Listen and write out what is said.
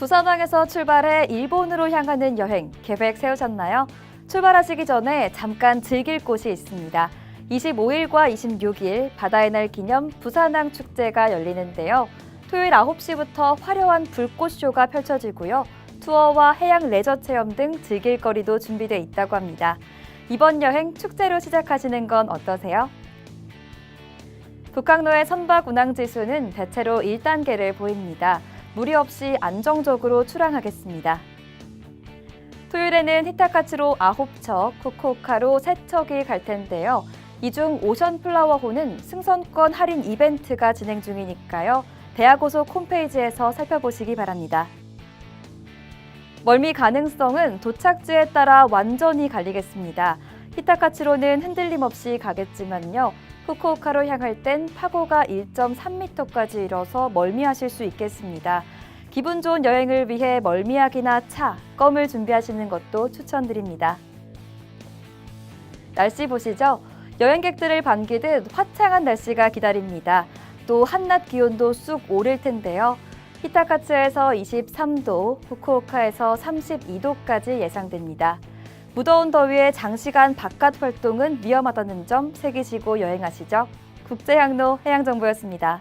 부산항에서 출발해 일본으로 향하는 여행 계획 세우셨나요? 출발하시기 전에 잠깐 즐길 곳이 있습니다. 25일과 26일 바다의 날 기념 부산항 축제가 열리는데요. 토요일 9시부터 화려한 불꽃쇼가 펼쳐지고요. 투어와 해양 레저 체험 등 즐길 거리도 준비돼 있다고 합니다. 이번 여행 축제로 시작하시는 건 어떠세요? 북항로의 선박 운항 지수는 대체로 1단계를 보입니다. 무리 없이 안정적으로 출항하겠습니다. 토요일에는 히타카츠로 9척, 후쿠오카로 3척이 갈 텐데요. 이 중 오션 플라워호는 승선권 할인 이벤트가 진행 중이니까요. 대하고속 홈페이지에서 살펴보시기 바랍니다. 멀미 가능성은 도착지에 따라 완전히 갈리겠습니다. 히타카츠로는 흔들림 없이 가겠지만요. 후쿠오카로 향할 땐 파고가 1.3m까지 일어서 멀미하실 수 있겠습니다. 기분 좋은 여행을 위해 멀미약이나 차, 껌을 준비하시는 것도 추천드립니다. 날씨 보시죠. 여행객들을 반기듯 화창한 날씨가 기다립니다. 또 한낮 기온도 쑥 오를 텐데요. 히타카츠에서 23도, 후쿠오카에서 32도까지 예상됩니다. 무더운 더위에 장시간 바깥 활동은 위험하다는 점 새기시고 여행하시죠. 국제항로 해양정보였습니다.